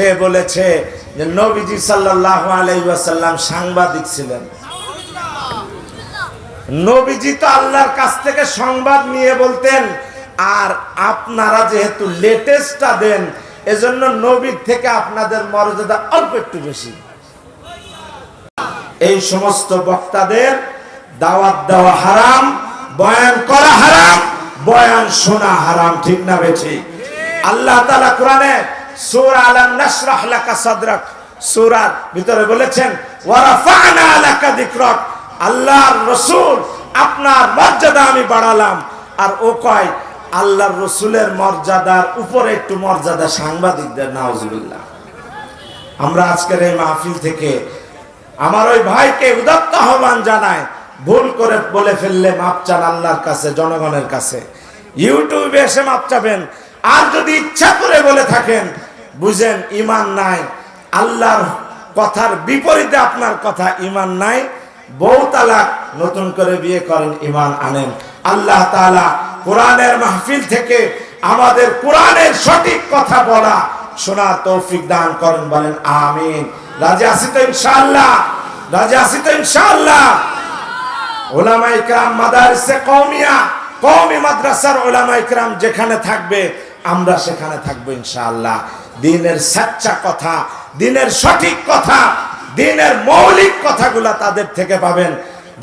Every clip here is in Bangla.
সে বলেছে যে নবীজি সাল্লাহ আলাইসাল্লাম সাংবাদিক ছিলেন। নবীজি তো আল্লাহর কাছ থেকে সংবাদ নিয়ে বলতেন, আর আপনারা যেহেতু লেটেস্টটা দেন, এজন্য নবীর থেকে আপনাদের মর্যাদা অল্প একটু বেশি। এই সমস্ত বক্তাদের দাওয়াত দেওয়া হারাম, বয়ান করা হারাম, বয়ান শোনা হারাম, ঠিক না বেঠি আল্লাহ তাআলা কোরআনে সূরা আলাম লাকা সাদরাক। ভিতরে বলেছেন লাকা যিকরাক। আল্লাহর রাসূল, আপনার মর্যাদা আমি বাড়ালাম। আর ও কয়, আল্লাহর মর্যাদার উপরে একটু মর্যাদা সাংবাদিকদের আমরা আজকের এই মাহফিল থেকে আমার ওই ভাইকে উদাত্ত আহ্বান জানায় ভুল করে বলে ফেললে মাপ চান আল্লাহর কাছে, জনগণের কাছে। ইউটিউবে এসে মাপ চাবেন আর যদি ইচ্ছা করে বলে থাকেন, বুঝেন ইমান নাই। আল্লাহর কথার বিপরীতে আপনার কথা ইমান নাই। বউ তালাক, নতুন করে বিয়ে করেন, ইমান আনেন। আল্লাহ তাআলা কোরআনের মাহফিল থেকে আমাদের কোরআনের সঠিক কথা বলা, শোনার তৌফিক দান করেন, বলেন আমিন। রাজা আসি তো ইনশাআল্লাহ? রাজা আসি তো ইনশাআল্লাহ? ওলামা ইকরাম মাদারিসে কওমিয়া, কওমি মাদ্রাসার ওলামা ইকরাম যেখানে থাকবে আমরা সেখানে থাকব ইনশাআল্লাহ। দিনের সাচ্চা কথা, দিনের সঠিক কথা, দিনের মৌলিক কথাগুলা তাদের থেকে পাবেন।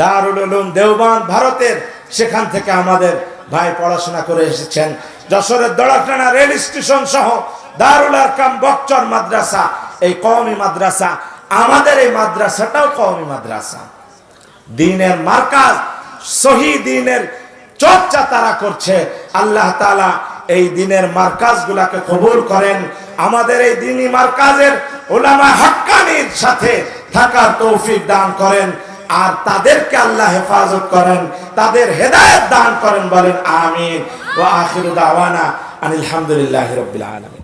দারুল উলুম দেওবান ভারতের, সেখান থেকে আমাদের ভাই পড়াশোনা করে এসেছেন। যশোরের দড়াটানা রেল স্টেশন সহ দারুল আরকাম বকচর মাদ্রাসা, এই কওমি মাদ্রাসা, আমাদের এই মাদ্রাসাটাও কওমি মাদ্রাসা। দিনের মার্কাজ, সহি দিনের চর্চা তারা করছে। আল্লাহ তালা এই দিনের মার্কাজ গুলাকে কবুল করেন। আমাদের এই দিনই মার্কাজের ওলামা হাক্কানির সাথে থাকার তৌফিক দান করেন। আর তাদেরকে আল্লাহ হেফাজত করেন, তাদের হেদায়ত দান করেন বলেন, আমিন। ও আখির দাওয়ানা আলহামদুলিল্লাহ হামদুলিল্লাহ রবিল আলমিন।